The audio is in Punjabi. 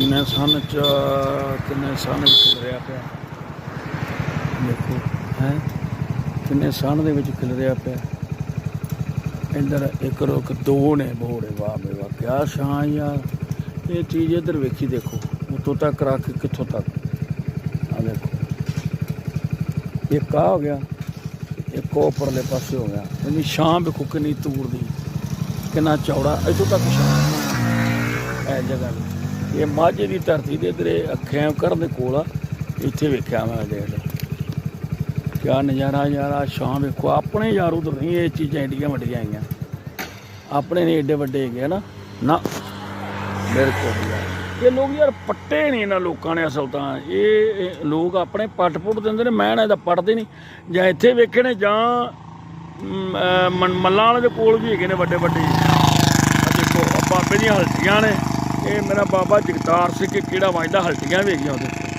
ਕਿੰਨੇ ਸਨ ਚ, ਕਿੰਨੇ ਸਨ ਵਿੱਚ ਖਿਲਰਿਆ ਪਿਆ? ਦੇਖੋ, ਹੈ? ਕਿੰਨੇ ਸਨ ਦੇ ਵਿੱਚ ਖਿਲਰਿਆ ਪਿਆ? ਇੱਧਰ ਇੱਕ ਰੋਕ ਦੋ ਨੇ ਬੋੜੇ, ਵਾਹ ਮੇ ਵਾਹ, ਕਿਆ ਸ਼ਾਂ ਯਾਰ। ਇਹ ਚੀਜ਼ ਇੱਧਰ ਵੇਖੀ ਦੇਖੋ ਉਤੋਂ ਤੱਕ ਰੱਖ ਕੇ ਕਿੱਥੋਂ ਤੱਕ? ਆ ਦੇਖੋ। ਇਹ ਆ ਹੋ ਗਿਆ, ਇੱਕ ਉਹ ਉੱਪਰਲੇ ਪਾਸੇ ਹੋ ਗਿਆ। ਇਹਦੀ ਛਾਂ ਵੇਖੋ ਕਿੰਨੀ ਤੂਰ ਦੀ। ਕਿੰਨਾ ਚੌੜਾ, ਇੱਥੋਂ ਤੱਕ ਛਾਂ ਇਹ ਜਗ੍ਹਾ ਤੇ। ਇਹ ਮਾਝੇ ਦੀ ਧਰਤੀ ਦੇ ਇਧਰੇ ਅੱਖਾਂ ਕਰਨ ਦੇ ਕੋਲ ਆ, ਇੱਥੇ ਵੇਖਿਆ ਮੈਂ ਦੇਖ ਲਓ ਕਿਆ ਨਜ਼ਾਰਾ ਯਾਰ ਆ ਛਾਂ ਵੇਖੋ, ਆਪਣੇ ਯਾਰ ਉਧਰ ਨਹੀਂ, ਇਹ ਚੀਜ਼ਾਂ ਏਡੀਆਂ ਵੱਡੀਆਂ ਆਈਆਂ। ਆਪਣੇ ਨੇ ਏਡੇ ਵੱਡੇ ਹੈਗੇ ਆ ਨਾ। ਨਾ, ਬਿਲਕੁਲ ਯਾਰ। ਇਹ ਲੋਕ ਯਾਰ ਪੱਟੇ ਨਹੀਂ ਇਹਨਾਂ ਲੋਕਾਂ ਨੇ ਅਸਲ ਤਾਂ। ਇਹ ਲੋਕ ਆਪਣੇ ਪੱਟ ਪੁੱਟ ਦਿੰਦੇ ਨੇ, ਮੈਂ ਨਾ ਇਹਦਾ ਪੱਟਦੇ ਨਹੀਂ। ਜਾਂ ਇੱਥੇ ਵੇਖੇ ਨੇ, ਜਾਂ ਮੱਲਾਂ ਵਾਲੇ ਦੇ ਕੋਲ ਵੀ ਹੈਗੇ ਨੇ ਵੱਡੇ ਵੱਡੇ ਦੇਖੋ ਆ ਬਾਬੇ ਦੀਆਂ ਹਲਟੀਆਂ ਨੇ। ਇਹ ਮੇਰਾ ਬਾਬਾ ਜਗਤਾਰ ਸਿੰਘ ਕਿ ਕਿਹੜਾ ਵੱਜਦਾ ਹਲਟੀਆਂ ਵੇਖੀਆਂ ਹੈਗੀਆਂ ਉਹਦੇ।